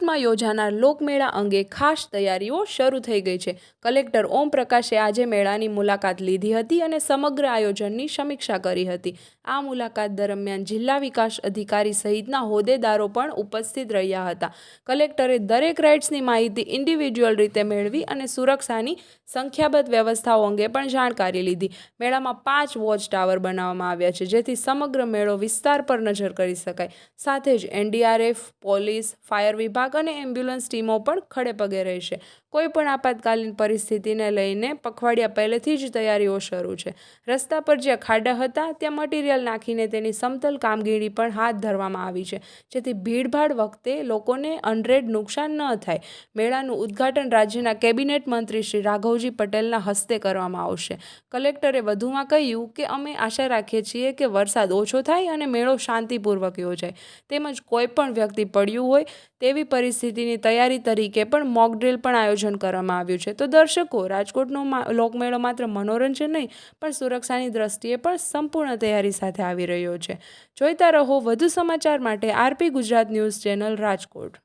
રાજકોટમાં યોજાનાર લોકમેળા અંગે ખાસ તૈયારીઓ શરૂ થઈ ગઈ છે. કલેક્ટર ઓમ પ્રકાશે આજે મેળાની મુલાકાત લીધી હતી અને સમગ્ર આયોજનની સમીક્ષા કરી હતી. આ મુલાકાત દરમિયાન જિલ્લા વિકાસ અધિકારી સહિતના હોદ્દેદારો પણ ઉપસ્થિત રહ્યા હતા. કલેક્ટરે દરેક રાઇડ્સની માહિતી ઇન્ડિવિજ્યુઅલ રીતે મેળવી અને સુરક્ષાની સંખ્યાબદ્ધ વ્યવસ્થાઓ અંગે પણ જાણકારી લીધી. મેળામાં પાંચ વોચ ટાવર બનાવવામાં આવ્યા છે, જેથી સમગ્ર મેળો વિસ્તાર પર નજર કરી શકાય. સાથે જ એનડીઆરએફ, પોલીસ, ફાયર વિભાગ અને એમ્બ્યુલન્સ ટીમો પણ ખડે પગે રહેશે. કોઈ પણ આપાતકાલીન પરિસ્થિતિને લઈને પખવાડિયા પહેલેથી જ તૈયારીઓ શરૂ છે. રસ્તા પર જ્યાં ખાડા હતા, ત્યાં મટીરિયલ નાખીને તેની સમતલ કામગીરી પણ હાથ ધરવામાં આવી છે. જેથી ભીડભાડ વખતે લોકોને અનરેડ નુકસાન ન થાય. મેળાનું ઉદ્ઘાટન રાજ્યના કેબિનેટ મંત્રી શ્રી રાઘવજી પટેલના હસ્તે કરવામાં આવશે. કલેક્ટરે વધુમાં કહ્યું કે, અમે આશા રાખીએ છીએ કે વરસાદ ઓછો થાય અને મેળો શાંતિપૂર્વક યોજાય. તેમજ કોઈ પણ વ્યક્તિ પડ્યું હોય તેવી પરિસ્થિતિની તૈયારી તરીકે પણ મોક ડ્રિલ પણ આયોજન કરવામાં આવ્યું છે. તો દર્શકો, રાજકોટનો લોકમેળો માત્ર મનોરંજન નહીં, પણ સુરક્ષાની દ્રષ્ટિએ પણ સંપૂર્ણ તૈયારી સાથે આવી રહ્યો છે. જોઈતા રહો વધુ સમાચાર માટે RP Gujarat news channel Rajkot.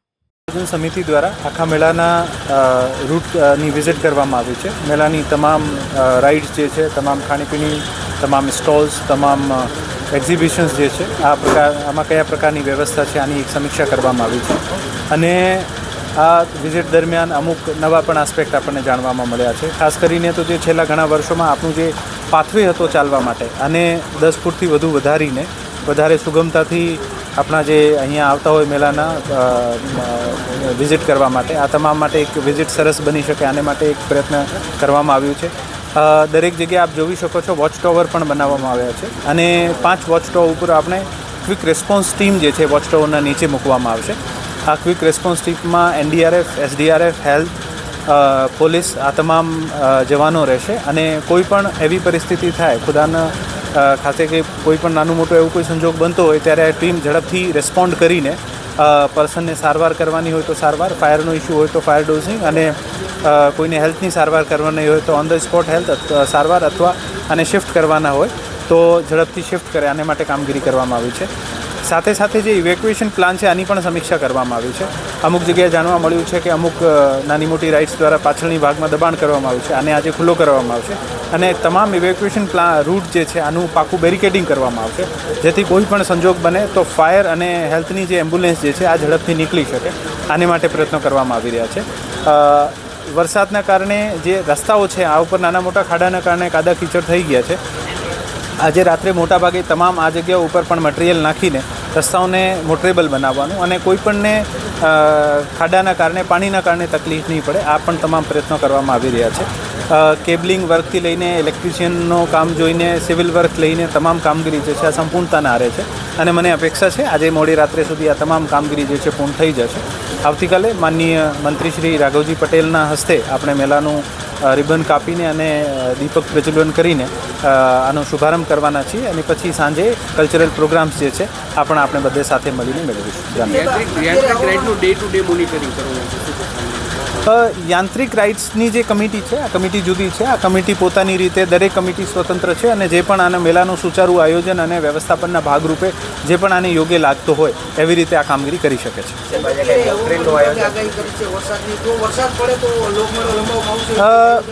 સમિતિ દ્વારા આખા મેળાના રૂટની વિઝિટ કરવામાં આવી છે. મેળાની તમામ રાઇડ્સ જે છે, તમામ ખાણીપીણી, તમામ સ્ટોલ્સ તમામ એક્ઝિબિશન્સ જે છે, આ પ્રકાર, આમાં કયા પ્રકારની વ્યવસ્થા છે, આની એક સમીક્ષા કરવામાં આવી છે. અને આ વિઝિટ દરમિયાન અમુક નવા પણ આસ્પેક્ટ આપણને જાણવામાં મળ્યા છે. ખાસ કરીને તો જે છેલ્લા ઘણા વર્ષોમાં આપણું જે પાથવે હતો ચાલવા માટે અને દસ ફૂટથી વધુ વધારીને વધારે સુગમતાથી આપણા જે અહીંયા આવતા હોય મેળાના વિઝિટ કરવા માટે, આ તમામ માટે એક વિઝિટ સરસ બની શકે, આને માટે એક પ્રયત્ન કરવામાં આવ્યું છે. દરેક જગ્યાએ આપ જોઈ શકો છો વોચ ટાવર પણ બનાવવામાં આવ્યા છે અને પાંચ વોચ ટાવર ઉપર આપણે ક્વિક રેસ્પોન્સ ટીમ જે છે વોચ ટાવરના નીચે મૂકવામાં આવશે. આ ક્વિક રેસ્પોન્સ ટીમમાં એનડીઆરએફ, એસડીઆરએફ, હેલ્થ પોલીસ આ તમામ જવાનો રહેશે અને કોઈ પણ એવી પરિસ્થિતિ થાય, ખુદાના ખાતે કે કોઈ પણ નાનું મોટું એવું કોઈ સંજોગ બનતો હોય ત્યારે આ ટીમ ઝડપથી રેસ્પોન્ડ કરીને પર્સનને સારવાર કરવાની હોય તો સારવાર, ફાયરનો ઇસ્યુ હોય તો ફાયર ડોઝિંગ અને કોઈને હેલ્થની સારવાર કરવાની હોય તો ઓન ધ સ્પોટ હેલ્થ સારવાર અથવા આને શિફ્ટ કરવાના હોય તો ઝડપથી શિફ્ટ કરે, આને માટે કામગીરી કરવામાં આવી છે. સાથે સાથે જે ઇવેક્યુએશન પ્લાન છે, આની પણ સમીક્ષા કરવામાં આવી છે. અમુક જગ્યાએ જાણવા મળ્યું છે કે અમુક નાની મોટી રાઇડ્સ દ્વારા પાછળની ભાગમાં દબાણ કરવામાં આવ્યું છે. આને આજે ખુલ્લો કરવામાં આવશે અને તમામ ઇવેક્યુએશન પ્લાન રૂટ જે છે, આનું પાકું બેરિકેડિંગ કરવામાં આવશે. જેથી કોઈ પણ સંજોગ બને તો ફાયર અને હેલ્થની જે એમ્બ્યુલન્સ જે છે, આ ઝડપથી નીકળી શકે. આને માટે પ્રયત્નો કરવામાં આવી રહ્યા છે. વરસાદના કારણે જે રસ્તાઓ છે, આ ઉપર નાના મોટા ખાડાના કારણે કાદા કીચડ થઈ ગયા છે. આજે રાત્રે મોટાભાગે તમામ આ જગ્યાઓ ઉપર પણ મટીરિયલ નાખીને રસ્તાઓને મોટરેબલ બનાવવાનું અને કોઈપણને ખાડાના કારણે, પાણીના કારણે તકલીફ નહીં પડે. આ પણ તમામ પ્રયત્નો કરવામાં આવી રહ્યા છે. કેબલિંગ વર્કથી લઈને ઇલેક્ટ્રિશિયનનો કામ જોઈને સિવિલ વર્ક લઈને તમામ કામગીરી જે છે આ સંપૂર્ણતાના આરે છે. અને મને અપેક્ષા છે, આજે મોડી રાત્રે સુધી આ તમામ કામગીરી જે છે પૂર્ણ થઈ જશે. આવતીકાલે માનનીય મંત્રી શ્રી રાઘવજી પટેલના હસ્તે આપણે મેળાનું રિબન કાપીને અને દીપક પ્રજ્વલન કરીને આનો શુભારંભ કરવાના છીએ. અને પછી સાંજે કલ્ચરલ પ્રોગ્રામ્સ જે છે, આ પણ આપણે બધે સાથે મળીને મેળવીશું. ડે ટુ ડે મોનિટરિંગ કરવાનું યાંત્રિક રાઇટ્સની જે કમિટી છે આ કમિટી જુદી છે આ કમિટી પોતાની રીતે દરેક કમિટી સ્વતંત્ર છે અને જે પણ આના મેળાનું સુચારું આયોજન અને વ્યવસ્થાપનના ભાગરૂપે જે પણ આને યોગ્ય લાગતો હોય એવી રીતે આ કામગીરી કરી શકે છે.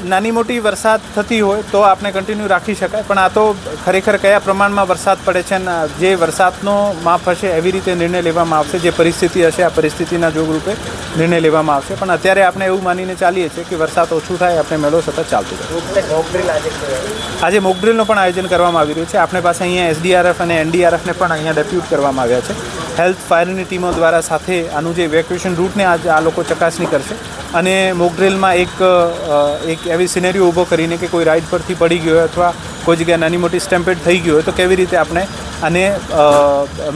નાની મોટી વરસાદ થતી હોય તો આપણે કન્ટિન્યુ રાખી શકાય પણ આ તો ખરેખર કયા પ્રમાણમાં વરસાદ પડે છે અને જે વરસાદનો માપ હશે એવી રીતે નિર્ણય લેવામાં આવશે જે પરિસ્થિતિ હશે આ પરિસ્થિતિના જોગરૂપે નિર્ણય લેવામાં આવશે. પણ અત્યારે આપણે એવું માનીને ચાલીએ છીએ કે વરસાદ ઓછું થાય આપણે મેળો સતત ચાલતો જાય. આજે મોકડ્રીલનું પણ આયોજન કરવામાં આવી રહ્યું છે. આપણે પાસે અહીંયા એસડીઆરએફ અને એનડીઆરએફને પણ અહીંયા ડેપ્યુટ કરવામાં આવ્યા છે. હેલ્થ ફાયરની ટીમો દ્વારા સાથે આનું જે ઇવેક્યુએશન રૂટને આજે આ લોકો ચકાસણી કરશે. અને મોકડ્રીલમાં એક એક એવી સિનેરીઓ ઊભો કરીને કે કોઈ રાઇડ પરથી પડી ગયો હોય અથવા કોઈ જગ્યાએ નાની મોટી સ્ટેમ્પેડ થઈ ગયો હોય તો કેવી રીતે આપણે આને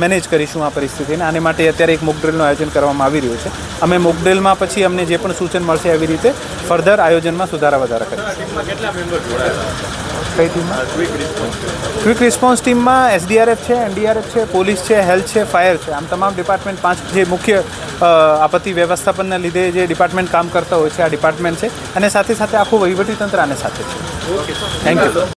મેનેજ કરીશું આ પરિસ્થિતિને. આને માટે અત્યારે એક મોકડ્રિલનું આયોજન કરવામાં આવી રહ્યું છે. અમે મોકડ્રિલમાં પછી અમને જે પણ સૂચન મળશે આવી રીતે ફર્ધર આયોજનમાં સુધારા વધારા કરીશું. ક્વિક રિસ્પોન્સ ટીમમાં એસડીઆરએફ છે એનડીઆરએફ છે પોલીસ છે હેલ્થ છે ફાયર છે. આમ તમામ ડિપાર્ટમેન્ટ પાંચ જે મુખ્ય આપત્તિ વ્યવસ્થાપનના લીધે જે ડિપાર્ટમેન્ટ કામ કરતા હોય છે આ ડિપાર્ટમેન્ટ છે. અને સાથે સાથે આખું વહીવટીતંત્ર આને સાથે છે. Thank you